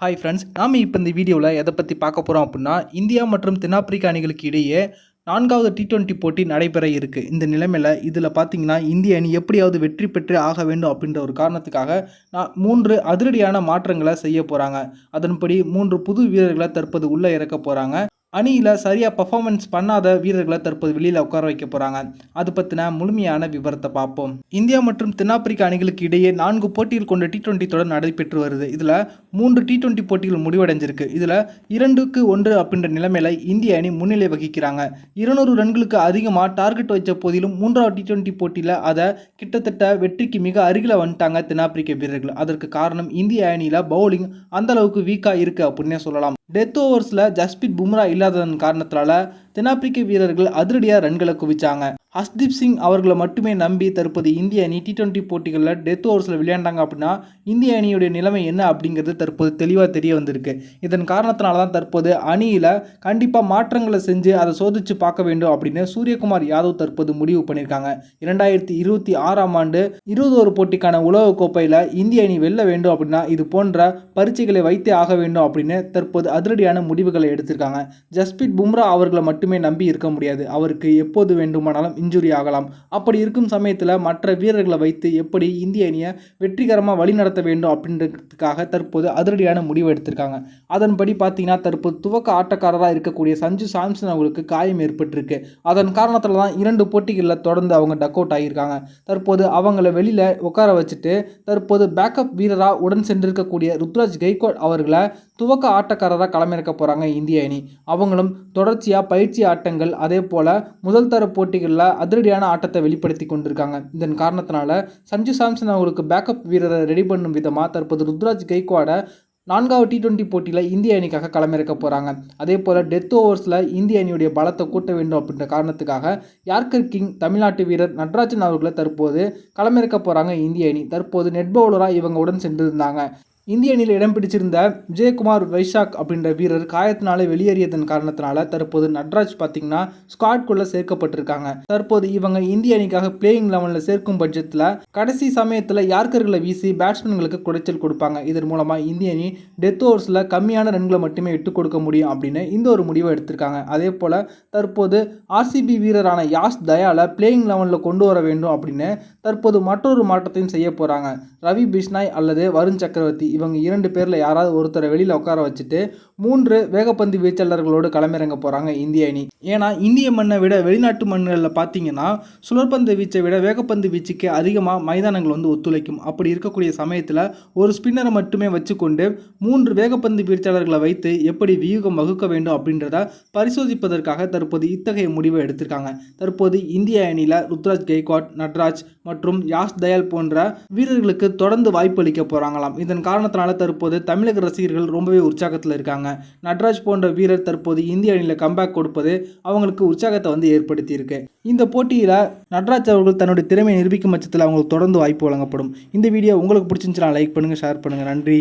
Hi friends நாம் இப்போ இந்த வீடியோவில் எதை பற்றி பார்க்க போகிறோம் அப்படின்னா இந்தியா மற்றும் தென்னாப்பிரிக்கா அணிகளுக்கு இடையே நான்காவது டி டுவெண்ட்டி போட்டி நடைபெற இருக்குது இந்த நிலைமையில் இதில் பார்த்தீங்கன்னா இந்திய அணி எப்படியாவது வெற்றி பெற்று ஆக வேண்டும் அப்படின்ற ஒரு காரணத்துக்காக நான் மூன்று அதிரடியான மாற்றங்களை செய்ய போகிறாங்க அதன்படி மூன்று புது வீரர்களை தற்போது உள்ளே இறக்க போகிறாங்க அணியில் சரியாக பர்ஃபார்மன்ஸ் பண்ணாத வீரர்களை தற்போது வெளியில் உட்கார வைக்க போகிறாங்க அது பற்றின முழுமையான விவரத்தை பார்ப்போம். இந்தியா மற்றும் தென்னாப்பிரிக்கா அணிகளுக்கு இடையே நான்கு போட்டிகள் கொண்ட டி டுவெண்ட்டி தொடர் நடைபெற்று வருது. இதில் மூன்று டி டுவெண்ட்டி போட்டிகள் முடிவடைஞ்சிருக்கு. இதில் இரண்டுக்கு ஒன்று அப்படின்ற நிலைமையில் இந்திய அணி முன்னிலை வகிக்கிறாங்க. இருநூறு ரன்களுக்கு அதிகமாக டார்கெட் வச்ச போதிலும் மூன்றாவது டி டுவெண்ட்டி போட்டியில் அதை கிட்டத்தட்ட வெற்றிக்கு மிக அருகில் வந்துட்டாங்க தென்னாப்பிரிக்க வீரர்கள். அதற்கு காரணம் இந்திய அணியில் பவுலிங் அந்தளவுக்கு வீக்காக இருக்குது அப்படின்னே சொல்லலாம். டெத் ஓவர்ஸில் ஜஸ்பித் பும்ரா இல்லாததன் காரணத்தினால தென்னாப்பிரிக்க வீரர்கள் அதிரடியாக ரன்களை குவிச்சாங்க. அஸ்தீப் சிங் அவர்களை மட்டுமே நம்பி தற்போது இந்திய அணி டி டுவெண்ட்டி போட்டிகளில் டெத் ஓவர்ஸில் விளையாண்டாங்க அப்படின்னா இந்திய அணியுடைய நிலைமை என்ன அப்படிங்கிறது தற்போது தெளிவாக தெரிய வந்திருக்கு. இதன் காரணத்தினால தான் தற்போது அணியில் கண்டிப்பாக மாற்றங்களை செஞ்சு அதை சோதித்து பார்க்க வேண்டும் அப்படின்னு சூரியகுமார் யாதவ் தற்போது முடிவு பண்ணியிருக்காங்க. இரண்டாயிரத்தி இருபத்தி ஆறாம் ஆண்டு இருபது ஒரு போட்டிக்கான உலகக் கோப்பையில் இந்திய அணி வெல்ல வேண்டும் அப்படின்னா இது போன்ற பரீட்சைகளை வைத்தே ஆக வேண்டும் அப்படின்னு தற்போது அதிரடியான முடிவுகளை எடுத்திருக்காங்க. ஜஸ்பீத் பும்ரா அவர்களை மட்டுமே நம்பி இருக்க முடியாது. அவருக்கு எப்போது வேண்டுமானாலும் இன்ஜுரி ஆகலாம். அப்படி இருக்கும் சமயத்தில் மற்ற வீரர்களை வைத்து எப்படி இந்திய அணியை வெற்றிகரமாக வழிநடத்த வேண்டும் அப்படின்றதுக்காக தற்போது அதிரடியான முடிவு எடுத்திருக்காங்க. அதன்படி பார்த்தீங்கன்னா தற்போது துவக்க ஆட்டக்காரராக இருக்கக்கூடிய சஞ்சு சாம்சன் அவங்களுக்கு காயம் ஏற்பட்டிருக்கு. அதன் காரணத்தில் தான் இரண்டு போட்டிகளில் தொடர்ந்து அவங்க டக் அவுட் ஆகியிருக்காங்க. தற்போது அவங்கள வெளியில் உட்கார வச்சுட்டு தற்போது பேக்கப் வீரராக உடன் சென்றிருக்கக்கூடிய ருத்ராஜ் கெய்கோட் அவர்களை துவக்க ஆட்டக்காரராக களமிறக்க போகிறாங்க இந்திய அணி. அவங்களும் தொடர்ச்சியாக பயிற்சி ஆட்டங்கள் அதே போல் முதல் தர போட்டிகளில் அதிரடியான ஆட்டத்தை வெளிப்படுத்தி கொண்டிருக்காங்க. இதன் காரணத்தினால சஞ்சு சாம்சன் அவங்களுக்கு பேக்கப் வீரரை ரெடி பண்ணும் விதமாக தற்போது ருத்ராஜ் கெய்க்வாடை நான்காவது டி டுவெண்ட்டி போட்டியில் இந்திய அணிக்காக களமிறக்க போகிறாங்க அதே போல் டெத் ஓவர்ஸில் இந்திய அணியுடைய பலத்தை கூட்ட வேண்டும் அப்படின்ற காரணத்துக்காக யார்கர் கிங் தமிழ்நாட்டு வீரர் நட்ராஜன் அவர்களை தற்போது களமிறக்க போகிறாங்க இந்திய அணி. தற்போது நெட் பவுலராக இவங்க உடன் சென்றிருந்தாங்க. இந்திய அணியில் இடம் பிடிச்சிருந்த விஜயகுமார் வைஷாக் அப்படின்ற வீரர் காயத்தினாலே வெளியேறியதன் காரணத்தினால தற்போது நட்ராஜ் பார்த்தீங்கன்னா ஸ்குவாட்குள்ளே சேர்க்கப்பட்டிருக்காங்க. தற்போது இவங்க இந்திய அணிக்காக பிளேயிங் லெவனில் சேர்க்கும் பட்சத்தில் கடைசி சமயத்தில் யார்கர்களை வீசி பேட்ஸ்மேன்களுக்கு குடைச்சல் கொடுப்பாங்க. இதன் மூலமாக இந்திய அணி டெத் ஓவர்ஸில் கம்மியான ரன்களை மட்டுமே விட்டு கொடுக்க முடியும் அப்படின்னு இந்த ஒரு முடிவை எடுத்திருக்காங்க. அதே போல் தற்போது ஆர்சிபி வீரரான யாஸ் தயாலை பிளேயிங் லெவனில் கொண்டு வர வேண்டும் அப்படின்னு தற்போது மற்றொரு மாற்றத்தையும் செய்ய போகிறாங்க ரவி பிஷ்னாய் அல்லது வருண் சக்கரவர்த்தி இவங்க இரண்டு பேரில் யாராவது ஒருத்தரை வெளியில் உட்கார வச்சுட்டு மூன்று வேகப்பந்து வீச்சாளர்களோடு களமிறங்க போகிறாங்க இந்திய அணி. ஏன்னா இந்திய மண்ணை விட வெளிநாட்டு மண்ணில் பார்த்தீங்கன்னா சுழற்பந்து வீச்சை விட வேகப்பந்து வீச்சுக்கு அதிகமாக மைதானங்கள் வந்து ஒத்துழைக்கும். அப்படி இருக்கக்கூடிய சமயத்தில் ஒரு ஸ்பின்னரை மட்டுமே வச்சுக்கொண்டு மூன்று வேகப்பந்து வீச்சாளர்களை வைத்து எப்படி வியூகம் வகுக்க வேண்டும் அப்படின்றத பரிசோதிப்பதற்காக தற்போது இத்தகைய முடிவை எடுத்திருக்காங்க. தற்போது இந்திய அணியில் ருத்ராஜ் கெய்காட் நட்ராஜ் மற்றும் யாஸ் தயால் போன்ற வீரர்களுக்கு தொடர்ந்து வாய்ப்பு அளிக்க போகிறாங்களாம் இதன் காரணத்தினால தற்போது தமிழக ரசிகர்கள் ரொம்பவே உற்சாகத்தில் இருக்காங்க. நட்ராஜ் போன்ற வீரர் தற்போது இந்திய அணியில் கம்பேக் கொடுப்பது அவங்களுக்கு உற்சாகத்தை வந்து ஏற்படுத்தியிருக்கு. இந்த போட்டியில் நட்ராஜ் அவர்கள் தன்னுடைய திறமையை நிரூபிக்கும் பட்சத்தில் அவங்களுக்கு தொடர்ந்து வாய்ப்பு வழங்கப்படும். இந்த வீடியோ உங்களுக்கு பிடிச்சிருந்துச்சுன்னா லைக் பண்ணுங்கள் ஷேர் பண்ணுங்கள் நன்றி.